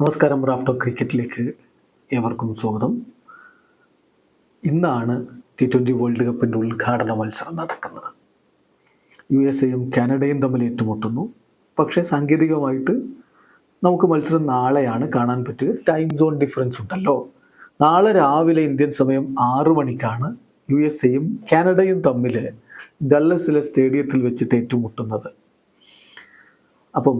നമസ്കാരം റാഫ്റ്റോ ക്രിക്കറ്റിലേക്ക് ഏവർക്കും സ്വാഗതം. ഇന്നാണ് ടി ട്വന്റി വേൾഡ് കപ്പിന്റെ ഉദ്ഘാടന മത്സരം നടക്കുന്നത്. യു എസ് എയും കാനഡയും തമ്മിൽ ഏറ്റുമുട്ടുന്നു. പക്ഷേ സാങ്കേതികമായിട്ട് നമുക്ക് മത്സരം നാളെയാണ് കാണാൻ പറ്റുക ടൈം സോൺ ഡിഫറൻസ് ഉണ്ടല്ലോ. നാളെ രാവിലെ ഇന്ത്യൻ സമയം ആറു മണിക്കാണ് യു എസ് എയും കാനഡയും തമ്മിൽ ഡല്ലസിലെ സ്റ്റേഡിയത്തിൽ വെച്ചിട്ട് ഏറ്റുമുട്ടുന്നത്. അപ്പം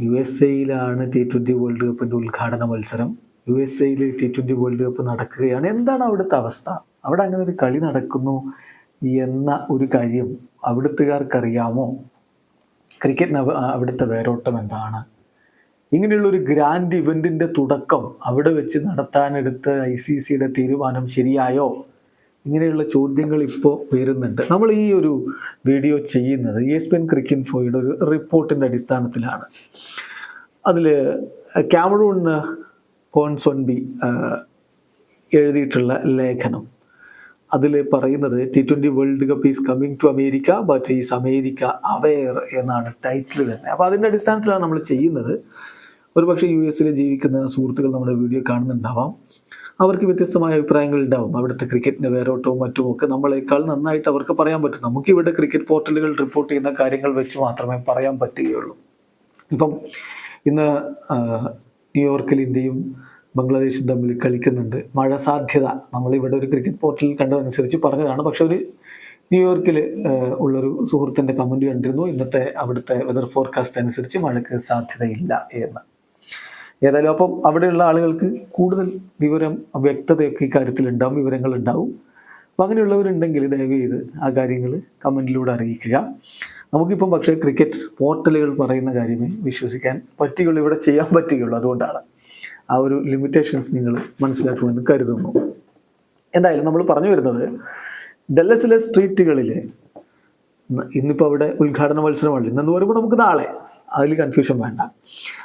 യു എസ് എയിലാണ് ടി ട്വന്റി വേൾഡ് കപ്പിന്റെ ഉദ്ഘാടന മത്സരം. യു എസ് എയിൽ ടി ട്വന്റി വേൾഡ് കപ്പ് നടക്കുകയാണ്. എന്താണ് അവിടുത്തെ അവസ്ഥ? അവിടെ അങ്ങനെ ഒരു കളി നടക്കുന്നു എന്ന ഒരു കാര്യം അവിടുത്തുകാർക്കറിയാമോ? ക്രിക്കറ്റിന് അവ- അവിടുത്തെ വേരോട്ടം എന്താണ്? ഇങ്ങനെയുള്ള ഒരു ഗ്രാൻഡ് ഇവന്റിന്റെ തുടക്കം അവിടെ വെച്ച് നടത്താനെടുത്ത ഐ സി സിയുടെ തീരുമാനം ശരിയായോ? ഇങ്ങനെയുള്ള ചോദ്യങ്ങൾ ഇപ്പോൾ വരുന്നുണ്ട്. നമ്മൾ ഈ ഒരു വീഡിയോ ചെയ്യുന്നത് എസ് പി എൻ ക്രിക്കറ്റ് ഇൻഫോയുടെ ഒരു റിപ്പോർട്ടിന്റെ അടിസ്ഥാനത്തിലാണ്. അതിൽ ക്യാമറൂണ് കോൺസോൺബി എഴുതിയിട്ടുള്ള ലേഖനം. അതിൽ പറയുന്നത് T twenty world cup is coming to America but is America aware എന്നാണ് ടൈറ്റിൽ തന്നെ അപ്പോൾ അതിന്റെ അടിസ്ഥാനത്തിലാണ് നമ്മൾ ചെയ്യുന്നത്. ഒരുപക്ഷെ യു എസിൽ ജീവിക്കുന്ന സുഹൃത്തുക്കൾ നമ്മുടെ വീഡിയോ കാണുന്നുണ്ടാവാം. അവർക്ക് വ്യത്യസ്തമായ അഭിപ്രായങ്ങൾ ഉണ്ടാവും. അവിടുത്തെ ക്രിക്കറ്റിന്റെ വേരോട്ടവും മറ്റുമൊക്കെ നമ്മളെക്കാൾ നന്നായിട്ട് അവർക്ക് പറയാൻ പറ്റും. നമുക്കിവിടെ ക്രിക്കറ്റ് പോർട്ടലുകൾ റിപ്പോർട്ട് ചെയ്യുന്ന കാര്യങ്ങൾ വെച്ച് മാത്രമേ പറയാൻ പറ്റുകയുള്ളൂ. ഇപ്പം ഇന്ന് ന്യൂയോർക്കിൽ ഇന്ത്യയും ബംഗ്ലാദേശും തമ്മിൽ കളിക്കുന്നുണ്ട്. മഴ സാധ്യത. നമ്മളിവിടെ ഒരു ക്രിക്കറ്റ് പോർട്ടലിൽ കണ്ടതനുസരിച്ച് പറഞ്ഞതാണ്. പക്ഷെ ഒരു ന്യൂയോർക്കിൽ ഉള്ളൊരു സുഹൃത്തിന്റെ കമന്റ് കണ്ടിരുന്നു. ഇന്നത്തെ അവിടുത്തെ വെതർ ഫോർകാസ്റ്റ് അനുസരിച്ച് മഴയ്ക്ക് സാധ്യതയില്ല എന്ന്. ഏതായാലും അപ്പം അവിടെയുള്ള ആളുകൾക്ക് കൂടുതൽ വിവരം വ്യക്തതയൊക്കെ ഇക്കാര്യത്തിൽ ഉണ്ടാവും വിവരങ്ങൾ ഉണ്ടാവും. അപ്പം അങ്ങനെയുള്ളവരുണ്ടെങ്കിൽ ദയവ് ചെയ്ത് ആ കാര്യങ്ങൾ കമന്റിലൂടെ അറിയിക്കുക. നമുക്കിപ്പം പക്ഷേ ക്രിക്കറ്റ് പോർട്ടലുകൾ പറയുന്ന കാര്യമേ വിശ്വസിക്കാൻ പറ്റുകയുള്ളൂ ഇവിടെ ചെയ്യാൻ പറ്റുകയുള്ളൂ. അതുകൊണ്ടാണ് ആ ഒരു ലിമിറ്റേഷൻസ് നിങ്ങൾ മനസ്സിലാക്കുമെന്ന് കരുതുന്നു. എന്തായാലും നമ്മൾ പറഞ്ഞു വരുന്നത് ഡല്ലസിലെ സ്ട്രീറ്റുകളിൽ ഇന്നിപ്പോൾ അവിടെ ഉദ്ഘാടന മത്സരമാണല്ലോ. ഇന്നെന്ന് പറയുമ്പോൾ നമുക്ക് നാളെ അതിൽ കൺഫ്യൂഷൻ വേണ്ട.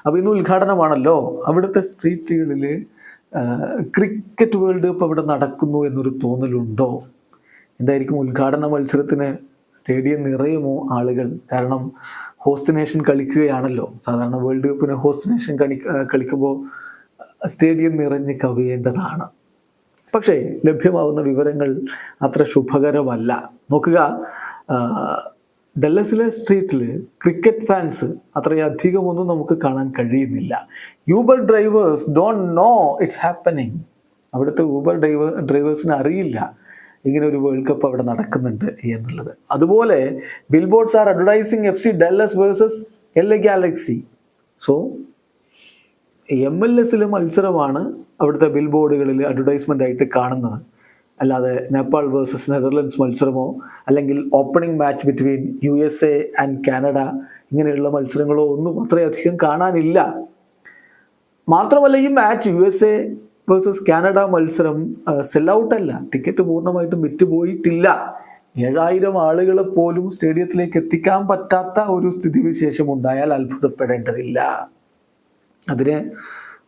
അപ്പോൾ ഇന്ന് ഉദ്ഘാടനമാണല്ലോ. അവിടുത്തെ സ്ട്രീറ്റുകളിൽ ക്രിക്കറ്റ് വേൾഡ് കപ്പ് അവിടെ നടക്കുന്നു എന്നൊരു തോന്നലുണ്ടോ? എന്തായിരിക്കും ഉദ്ഘാടന മത്സരത്തിന് സ്റ്റേഡിയം നിറയുമോ ആളുകൾ? കാരണം ഹോസ്റ്റ് നേഷൻ കളിക്കുകയാണല്ലോ. സാധാരണ വേൾഡ് കപ്പിന് ഹോസ്റ്റ് നേഷൻ കളി കളിക്കുമ്പോൾ സ്റ്റേഡിയം നിറഞ്ഞ് കവിയേണ്ടതാണ്. പക്ഷേ ലഭ്യമാവുന്ന വിവരങ്ങൾ അത്ര ശുഭകരമല്ല. നോക്കുക ഡല്ലസിലെ സ്ട്രീറ്റിൽ ക്രിക്കറ്റ് ഫാൻസ് അത്രയധികമൊന്നും നമുക്ക് കാണാൻ കഴിയുന്നില്ല. Uber drivers don't know it's happening അവിടുത്തെ ഊബർ ഡ്രൈവർ ഡ്രൈവേഴ്സിന് അറിയില്ല ഇങ്ങനെ ഒരു വേൾഡ് കപ്പ് അവിടെ നടക്കുന്നുണ്ട് എന്നുള്ളത്. അതുപോലെ billboards are advertising F C Dallas versus L A Galaxy so M L എസിലെ മത്സരമാണ് അവിടുത്തെ ബിൽ ബോർഡുകളിൽ അഡ്വർടൈസ്മെന്റ് ആയിട്ട് കാണുന്നത്. അല്ലാതെ നേപ്പാൾ വേഴ്സസ് നെതർലൻഡ്സ് മത്സരമോ അല്ലെങ്കിൽ opening match between U S A and Canada ഇങ്ങനെയുള്ള മത്സരങ്ങളോ ഒന്നും അത്രയധികം കാണാനില്ല. മാത്രമല്ല ഈ match U S A versus Canada മത്സരം സെൽ ഔട്ട് അല്ല ടിക്കറ്റ് പൂർണമായിട്ടും വിറ്റുപോയിട്ടില്ല. ഏഴായിരം ആളുകളെ പോലും സ്റ്റേഡിയത്തിലേക്ക് എത്തിക്കാൻ പറ്റാത്ത ഒരു സ്ഥിതിവിശേഷം ഉണ്ടായാൽ അത്ഭുതപ്പെടേണ്ടതില്ല. അതിന്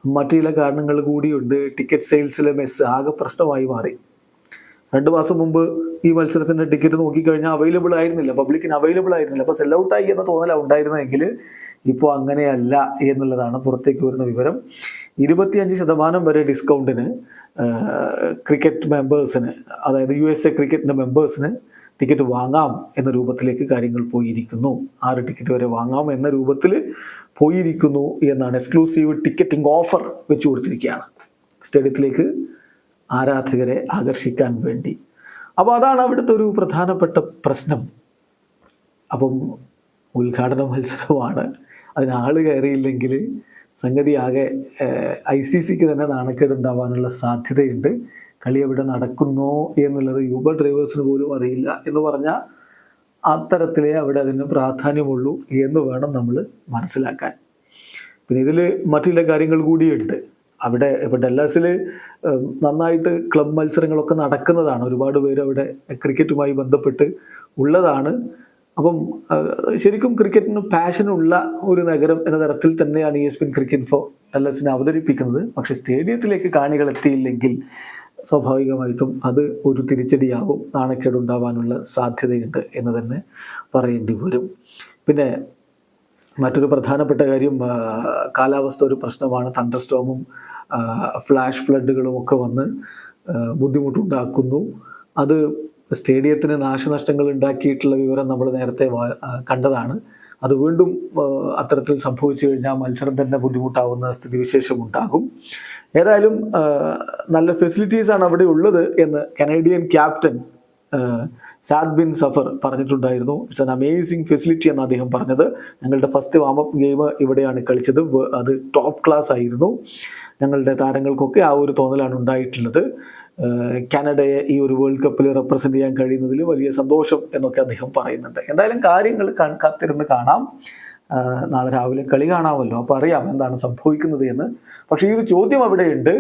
മറ്റു ചില കാരണങ്ങൾ കൂടിയുണ്ട്. ടിക്കറ്റ് സെയിൽസിലെ മെസ്സ് ആകെ പ്രശ്നമായി മാറി. രണ്ട് മാസം മുമ്പ് ഈ മത്സരത്തിന്റെ ടിക്കറ്റ് നോക്കിക്കഴിഞ്ഞാൽ അവൈലബിൾ ആയിരുന്നില്ല. പബ്ലിക്കിന് അവൈലബിൾ ആയിരുന്നില്ല. അപ്പൊ സെൽ ആയി എന്ന തോന്നല ഉണ്ടായിരുന്നെങ്കിൽ ഇപ്പോൾ അങ്ങനെയല്ല എന്നുള്ളതാണ് പുറത്തേക്ക് വരുന്ന വിവരം. ഇരുപത്തിയഞ്ച് ശതമാനം വരെ ഡിസ്കൗണ്ടിന് ക്രിക്കറ്റ് മെമ്പേഴ്സിന് അതായത് യു എസ് എ ക്രിക്കറ്റിന്റെ മെമ്പേഴ്സിന് ടിക്കറ്റ് വാങ്ങാം എന്ന രൂപത്തിലേക്ക് കാര്യങ്ങൾ പോയിരിക്കുന്നു. ആറ് ടിക്കറ്റ് വരെ വാങ്ങാം എന്ന രൂപത്തിൽ പോയിരിക്കുന്നു എന്നാണ് എക്സ്ക്ലൂസീവ് ടിക്കറ്റിംഗ് ഓഫർ വെച്ചു കൊടുത്തിരിക്കുകയാണ്. സ്റ്റേഡിയത്തിലേക്ക് ആരാധകരെ ആകർഷിക്കാൻ വേണ്ടി. അപ്പോൾ അതാണ് അവിടുത്തെ ഒരു പ്രധാനപ്പെട്ട പ്രശ്നം. അപ്പം ഉദ്ഘാടന മത്സരമാണ്. അതിന് ആൾ കയറിയില്ലെങ്കിൽ സംഗതി ആകെ ഐ സി സിക്ക് തന്നെ നാണക്കേടുണ്ടാവാനുള്ള സാധ്യതയുണ്ട്. കളി എവിടെ നടക്കുന്നോ എന്നുള്ളത് യൂബർ ഡ്രൈവേഴ്സിന് പോലും അറിയില്ല എന്ന് പറഞ്ഞാൽ അത്തരത്തിലേ അവിടെ അതിന് പ്രാധാന്യമുള്ളൂ എന്ന് വേണം നമ്മൾ മനസ്സിലാക്കാൻ. പിന്നെ ഇതിൽ മറ്റു ചില കാര്യങ്ങൾ കൂടിയുണ്ട്. അവിടെ ഇപ്പോൾ ഡെല്ലാസിൽ നന്നായിട്ട് ക്ലബ് മത്സരങ്ങളൊക്കെ നടക്കുന്നതാണ്. ഒരുപാട് പേര് അവിടെ ക്രിക്കറ്റുമായി ബന്ധപ്പെട്ട് ഉള്ളതാണ്. അപ്പം ശരിക്കും ക്രിക്കറ്റിന് പാഷനുള്ള ഒരു നഗരം എന്ന തരത്തിൽ തന്നെയാണ് ഇ എസ് പിൻ ക്രിക്കറ്റ് ഫോ ഡെല്ലസിനെ അവതരിപ്പിക്കുന്നത്. പക്ഷെ സ്റ്റേഡിയത്തിലേക്ക് കാണികൾ എത്തിയില്ലെങ്കിൽ സ്വാഭാവികമായിട്ടും അത് ഒരു തിരിച്ചടിയാവും. നാണക്കേടുണ്ടാവാനുള്ള സാധ്യതയുണ്ട് എന്ന് തന്നെ പറയേണ്ടി വരും. പിന്നെ മറ്റൊരു പ്രധാനപ്പെട്ട കാര്യം കാലാവസ്ഥ ഒരു പ്രശ്നമാണ്. തണ്ടർ സ്റ്റോമും ഫ്ലാഷ് ഫ്ലഡുകളും ഒക്കെ വന്ന് ബുദ്ധിമുട്ടുണ്ടാക്കുന്നു. അത് സ്റ്റേഡിയത്തിന് നാശനഷ്ടങ്ങൾ ഉണ്ടാക്കിയിട്ടുള്ള വിവരം നമ്മൾ നേരത്തെ കണ്ടതാണ്. അത് വീണ്ടും അത്തരത്തിൽ സംഭവിച്ചു കഴിഞ്ഞാൽ മത്സരം തന്നെ ബുദ്ധിമുട്ടാവുന്ന സ്ഥിതിവിശേഷം ഉണ്ടാകും. ഏതായാലും നല്ല ഫെസിലിറ്റീസാണ് അവിടെ ഉള്ളത് എന്ന് കനേഡിയൻ ക്യാപ്റ്റൻ സാദ് ബിൻ സഫർ പറഞ്ഞിട്ടുണ്ടായിരുന്നു. ഇറ്റ്സ് ആൻ അമേസിംഗ് ഫെസിലിറ്റി എന്ന് അദ്ദേഹം പറഞ്ഞത്. ഞങ്ങളുടെ ഫസ്റ്റ് വാമപ്പ് ഗെയിം ഇവിടെയാണ് കളിച്ചത്. അത് ടോപ്പ് ക്ലാസ് ആയിരുന്നു. ഞങ്ങളുടെ താരങ്ങൾക്കൊക്കെ ആ ഒരു തോന്നലാണ് ഉണ്ടായിട്ടുള്ളത്. കാനഡയെ ഈ ഒരു വേൾഡ് കപ്പിൽ റെപ്രസെന്റ് ചെയ്യാൻ കഴിയുന്നതിൽ വലിയ സന്തോഷം എന്നൊക്കെ അദ്ദേഹം പറയുന്നുണ്ട്. എന്തായാലും കാര്യങ്ങൾ കാത്തിരുന്ന് കാണാം. നാളെ രാവിലെ കളി കാണാമല്ലോ. അപ്പോൾ അറിയാം എന്താണ് സംഭവിക്കുന്നത് എന്ന്. പക്ഷേ ഈ ഒരു ചോദ്യം അവിടെയുണ്ട്.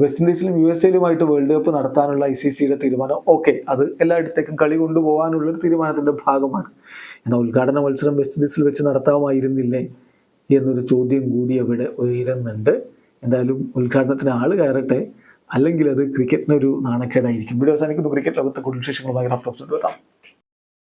വെസ്റ്റ് ഇൻഡീസിലും യു എസ് എയിലുമായിട്ട് വേൾഡ് കപ്പ് നടത്താനുള്ള ഐ സി സിയുടെ തീരുമാനം. ഓക്കെ അത് എല്ലായിടത്തേക്കും കളി കൊണ്ടുപോകാനുള്ള ഒരു തീരുമാനത്തിന്റെ ഭാഗമാണ്. എന്നാൽ ഉദ്ഘാടന മത്സരം വെസ്റ്റ് ഇൻഡീസിൽ വെച്ച് നടത്താമായിരുന്നില്ലേ എന്നൊരു ചോദ്യം കൂടി അവിടെ ഉയരുന്നുണ്ട്. എന്തായാലും ഉദ്ഘാടനത്തിന് ആൾ കയറട്ടെ. അല്ലെങ്കിൽ അത് ക്രിക്കറ്റിനൊരു നാണക്കേടായിരിക്കും. വീഡിയോ അവസാനിക്കുന്നു. ക്രിക്കറ്റ് ലോകത്തെ കൂടുതൽ വിശേഷങ്ങളുമായി എത്താം